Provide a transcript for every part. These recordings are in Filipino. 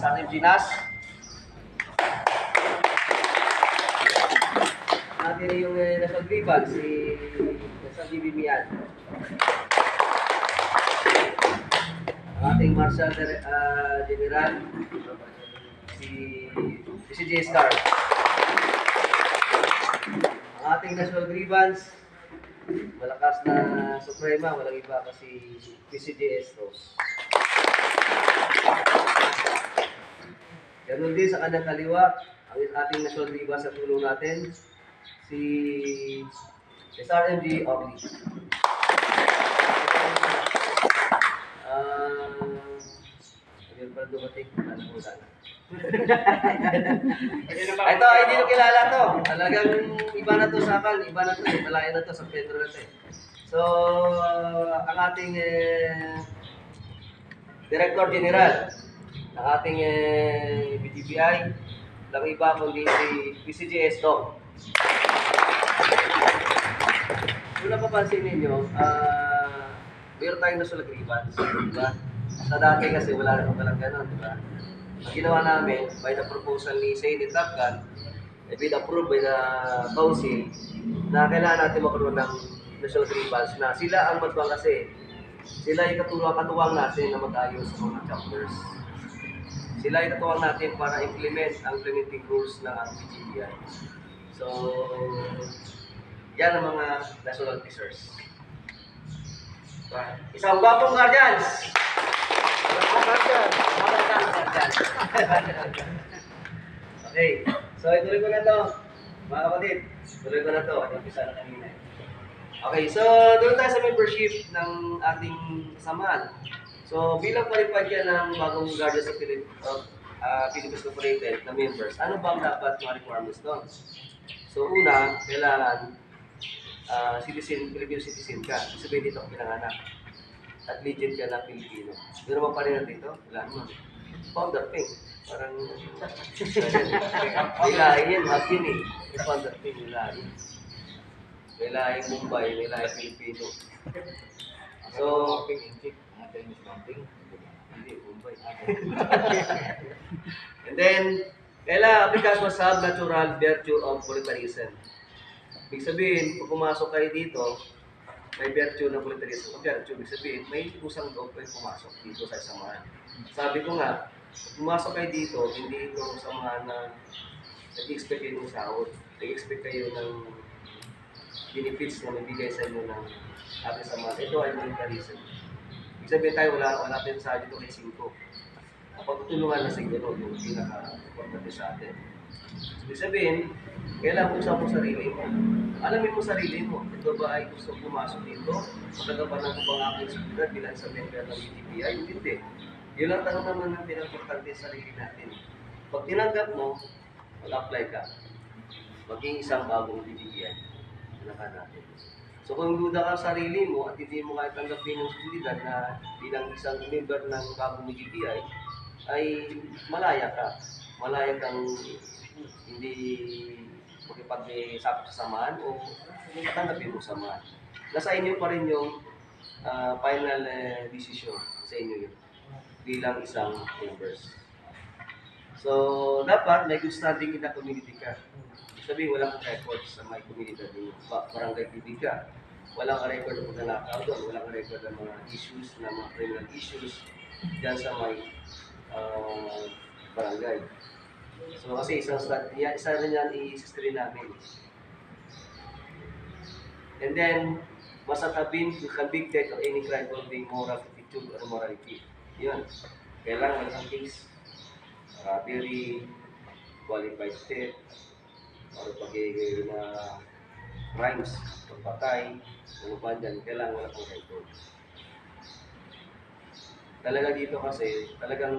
sa ating Ginas. Natin yung eh, nasa Griban, si nasa Bibimian. Ating Marshal ah, General, si, si J. Star. Ang ating National Grievance, malakas na Suprema, walang iba kasi PCJS Rose. Ganun din sa kanyang kaliwa, ang ating national diva sa tulong natin, si SRMG Ogli. Ah, ayun pala dumating, ano po sana. Ito, ay hindi ko kilala to. Talagang iba na to sa akin, iba na to, eh. malayo na to sa Pedro na to. So, ang ating eh, Director General ng ating eh, BGBI, lang iba kundi si PCGS Dong. Kung napapansin ninyo, ah, mayroon tayong national grievance, di ba? Sa dati kasi wala na walang ganun, di ba? Ang ginawa namin, by the proposal ni Senate Tapkan, eh, been approved by the council, na kailangan natin magkaroon ng national grievance na sila ang magtuwang kasi sila yung katuwang, katuwang natin na mag-ayos sa mga chapters. Sila yung katuwang natin para implement ang implementing rules ng RPGBI. So, yan ang mga national officers. Isang bagong guardians! okay, so ituloy ko na to. Mga kapatid, tuloy ko na to. Ang umpisa na kanina. Okay, so doon tayo sa membership ng ating samahan. So bilang qualified ka ng bagong Guardians of Philip, of uh, Philippines Corporated na members, ano ba ang dapat mga requirements doon? So una, kailangan uh, citizen, Filipino citizen ka. Sabihin dito ang pinanganak. At legit ka na Pilipino. Meron pa rin dito? Wala naman. Founder thing. Parang, nilahin yan, hot yun eh. Yung founder thing, nilahin. Nilahin Mumbai, nilahin Pilipino. So, hindi, Mumbai. And then, kailangan application must have natural virtue of voluntarism. Ibig sabihin, pag pumasok kayo dito, may virtue ng voluntarism. Ang virtue, ibig sabihin, may usang loob kayo pumasok dito sa samahan. Sabi ko nga, pumasok kayo dito, hindi ito samahan na nag-expect kayo ng sahod. Nag-expect kayo ng benefits na nabigay sa inyo ng ating samahan. Ito ay voluntarism. Ibig sabihin tayo, wala, wala tayong sa dito kay 5. Pagtutulungan na siguro yung pinaka-importante sa atin. Ibig sabihin, kailangan mo sa sarili mo. Alamin mo sarili mo. Ito ba ay gusto pumasok dito? Magkagapanan ko ba ang aking seguridad bilang sa member ng UTPI? Hindi. Yun lang tanong naman ng pinag-importante sa sarili natin. Pag tinanggap mo, mag-apply ka. Maging isang bagong UTPI. Tinaka natin. So kung duda ka sa sarili mo at hindi mo kaya tanggapin yung seguridad na bilang isang member ng bagong UTPI, ay malaya ka. Malaya kang hindi makipag-sakop sa samahan o tanggapin mo samahan. Nasa inyo pa rin yung ah, final eh, decision sa inyo yun bilang isang members. So, dapat may good standing in the community ka. Ibig Sabihin, walang record sa komunidad ninyo. Ba- Barangay TV ka. Walang record ng pagnanakaw doon. Walang record ng mga issues, na mga criminal issues dyan sa may ah, barangay. So kasi isang yeah, isa rin yan i-screen namin. And then, have been convicted of any crime involving moral attitude or morality. Yun. Kailangan isang case, robbery, qualified theft, or pagiging na crimes, pagpatay, ano pa dyan, kailangan wala pong record. Talaga dito kasi, talagang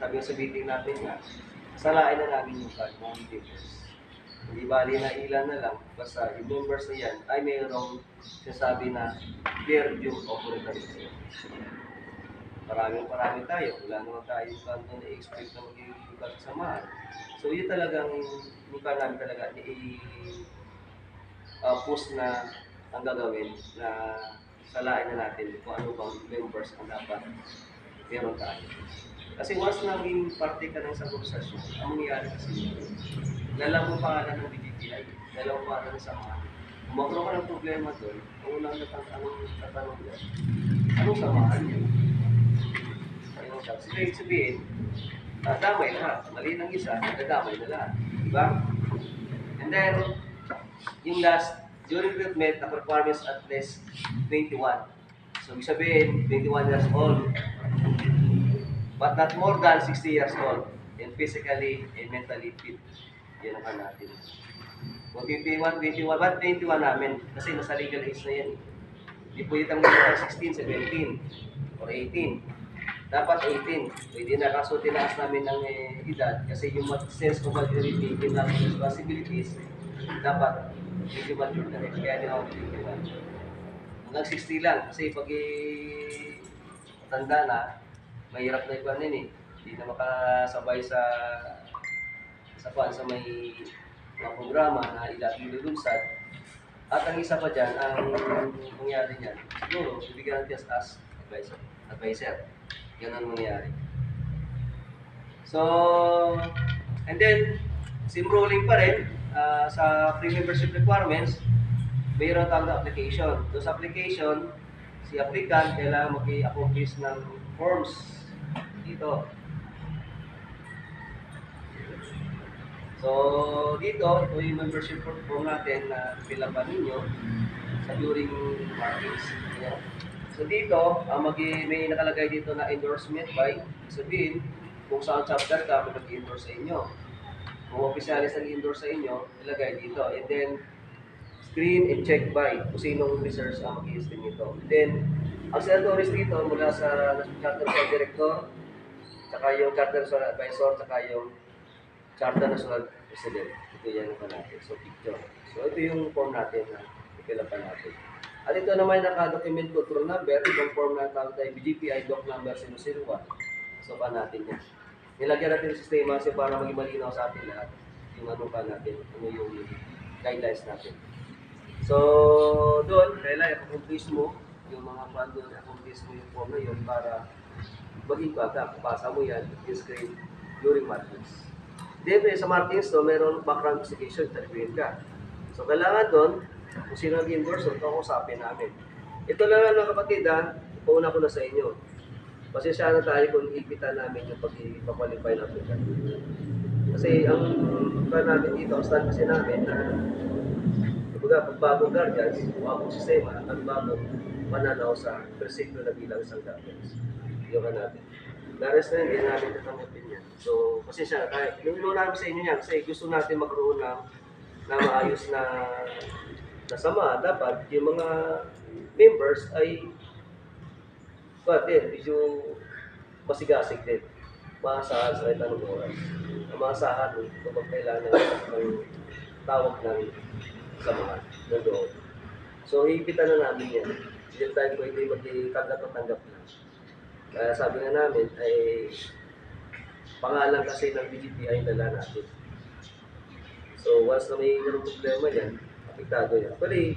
sabi nga sa meeting natin nga, salain na namin yung card ng members. Hindi bali na ilan na lang, basta yung members na yan ay mayroong sinasabi na their due authorization. Maraming marami tayo, wala naman tayo kanto na expect na magiging lugar sa mahal. So yun talagang mukha namin talaga i uh, na ang gagawin na salain na natin kung ano bang members ang dapat meron tayo. Kasi once na maging parte ka ng isang organisasyon, ang mangyayari kasi, dalawang pangalan ng BGTI, dalawang pangalan ng samahan. Kung magkaroon ka ng problema doon, ang unang natanong tatanong doon, anong samahan niya? Yung sabihin, ah, damay lahat. Mali ng isa, nadamay na lahat. Diba? And then, yung last, during recruitment, the performance at least 21. So, ibig sabihin, 21 years old, but not more than 60 years old, and physically and mentally fit. Yan ang natin. Kung 21, 21, ba't 21 namin? Kasi nasa legal age na yan. Hindi itang mga 16, 17, or 18. Dapat 18. Pwede na kaso tinaas namin ng eh, edad kasi yung sense of maturity in our responsibilities dapat medyo mature na rin. Kaya din ako. Hanggang 60 lang kasi pag eh, tanda na, mahirap na iba nun eh. Hindi na makasabay sa sa kwan sa may mga programa na ilang ilulunsad. At ang isa pa dyan, ang mangyari niyan, siguro, bibigyan natin as advisor. advisor. Yan ang mangyari. So, and then, sim rolling pa rin ah, sa free membership requirements, mayroon tawag application. Doon sa application, si applicant kailangan mag-accomplish ng forms dito. So, dito, ito yung membership form natin na pilapan ninyo sa during markings. Ayan. So dito, ang mag may nakalagay dito na endorsement by, sabihin, kung saan chapter ka, may nag-endorse sa inyo. Kung officialis nag-endorse sa inyo, ilagay dito. And then, screen and check by kung sinong research ang mag-i-screen nito. Then, ang senatories dito mula sa Charter sa Director, saka yung Charter sa Advisor, saka yung Charter National President. Ito yan pa natin. So, picture. So, ito yung form natin na ikilapan natin. At ito naman naka-document control number, itong form na tawag tayo BGPI doc number 001. So, pa natin yan. Nilagyan natin yung sistema kasi para maging malinaw sa atin lahat yung ano pa natin, ano yung guidelines natin. So, doon, kailangan i-accomplish mo yung mga plan doon, i-accomplish mo yung form na yun para maging bata. Pasa mo yan, yung screen during markings. Then, sa markings to, meron background investigation, interviewin ka. So, kailangan doon, kung sino nag-endorse, ito ako usapin namin. Ito lang lang mga kapatid ha, ipauna ko na sa inyo. Pasensya na tayo kung ipitan namin yung pag-qualify ng applicant. Kasi ang plan namin dito, ang stand kasi namin na Kumbaga, pag bagong guardians, bagong sistema, ang bagong pananaw sa persiklo na bilang isang guardians. Yung ka natin. Nares na hindi namin tatanggapin yan. So, kasi siya, kaya, yung namin sa inyo yan, kasi gusto natin magkaroon ng na maayos na na sama. Dapat yung mga members ay ba din, medyo masigasig din. Maasahan sa kahit anong oras. Maasahan kapag kailangan ng tawag ng samahan ng loob. So, iipitan na namin yan. Hindi tayo pwede magtanggap at tanggap na. Kaya sabi nga namin ay pangalan kasi ng BGTI dala natin. So, once na may problema yan, apektado yan. Actually,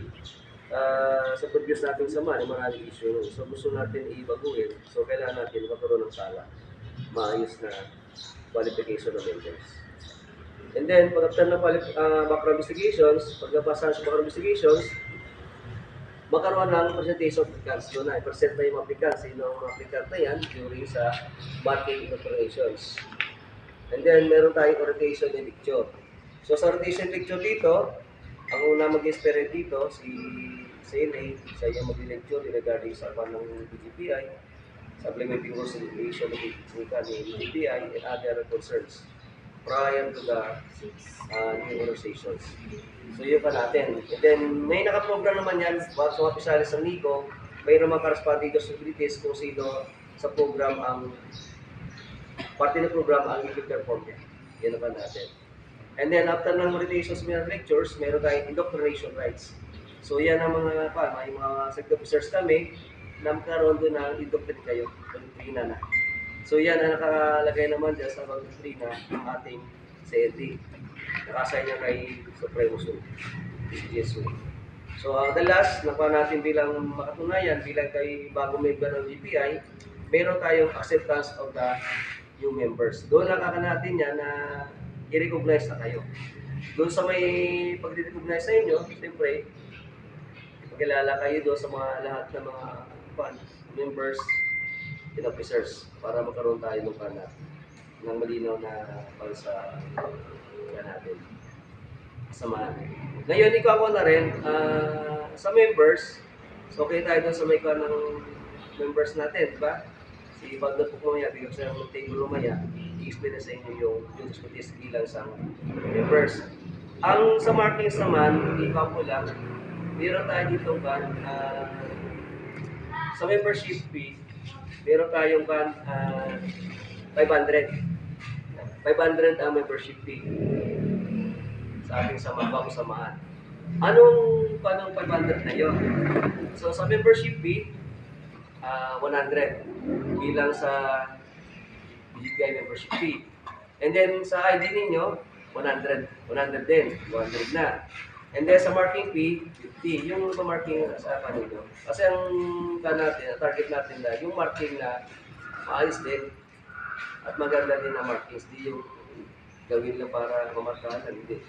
ah, sa previous nating sama, may maraming issue nun. So, gusto natin i-baguhin. So, kailangan natin magkaroon ng sala. Maayos na qualification of members. And then, pag after ng ah, background investigations, pagkapasahan sa background investigations, magkaroon ng presentation of applicants. Doon na, i-present na yung applicants. Sino ang applicant na yan during sa marketing operations. And then, meron tayong orientation and lecture. So, sa orientation lecture dito, ang una mag-experience dito, si CNA, siya yung mag-lecture regarding sa pan ng BGPI, supplementing regulation of technical ni BGPI and other concerns prior to the uh, new organizations. So yun pa natin. And then may nakaprogram naman yan, bago sa mga pisalis ng NICO, mayroon mga corresponding responsibilities kung sino sa program ang parte ng program ang i-perform niya. Yan naman natin. And then after ng meditations mga lectures, meron tayong indoctrination rights. So yan ang mga pa, may mga sector officers kami na magkaroon doon ng indoctrinate kayo, doktrina na. So yan ang nakalagay naman dyan sa mga doktrina ng ating CND. Nakasay niya kay Supremo Sur, PCGSU. So uh, the last, nakuha natin bilang makatunayan, bilang kay bagong member ng GPI, meron tayong acceptance of the new members. Doon nakaka natin yan na i-recognize na kayo. Doon sa may pag-recognize sa inyo, siyempre, ipakilala kayo doon sa mga lahat ng mga fan, members and officers para magkaroon tayo ng pana ng malinaw na para sa natin samahan. Ngayon, ikaw ako na rin, ah, sa members, so okay tayo doon sa may ng members natin, di ba? Si Bagdad po mamaya, bigyan sa ng table mamaya, i-explain na sa inyo yung duties ko bilang sa members. Ang sa markings naman, ikaw po lang, meron tayo dito kan, ah, sa membership fee, meron tayong kan, ah, 500. 500 ang membership fee sa ating sama bagong samahan. Anong panong 500 na yon? So sa membership fee, ah, 100 bilang sa BGI membership fee. And then sa ID ninyo, 100. 100 din. 100 na. And then sa marking fee, 50. Yung marking sa kanino. Kasi ang ka natin, ang target natin na yung marking na maayos din at maganda din na markings. Di yung gawin lang para mamarkahan. Hindi.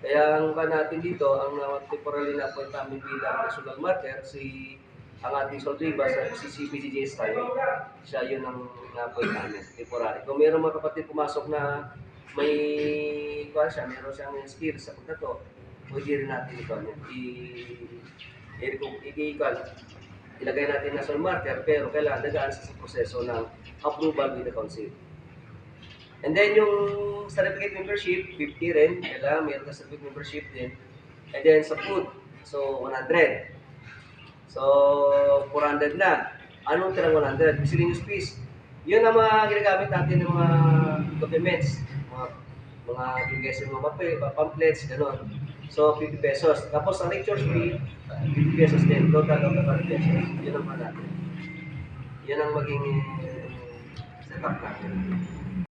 Kaya ang ka natin dito, ang uh, temporarily na appoint namin bilang national marker, si ang ating Soldiba sa CPDJS tayo. Siya yun ang na-appoint namin, temporary. Kung meron mga kapatid pumasok na may kuha siya, meron siyang skills sa pagkato, pwede rin natin ito. I, i, i, i, ilagay natin national marker, pero kailangan dagaan sa proseso ng approval with the council. And then yung certificate membership, 50 rin. Kailangan mayroon ka certificate membership din. And then sa food, so 100. So 400 na. Anong tirang 100? Miscellaneous fees. Yun ang mga ginagamit natin ng mga documents. Mga mga bigay mga papel, pamphlets, gano'n. So 50 pesos. Tapos ang lecture fee, 50 pesos din. Total of 100 pesos. Yun ang mga natin. Yun ang maging setup natin.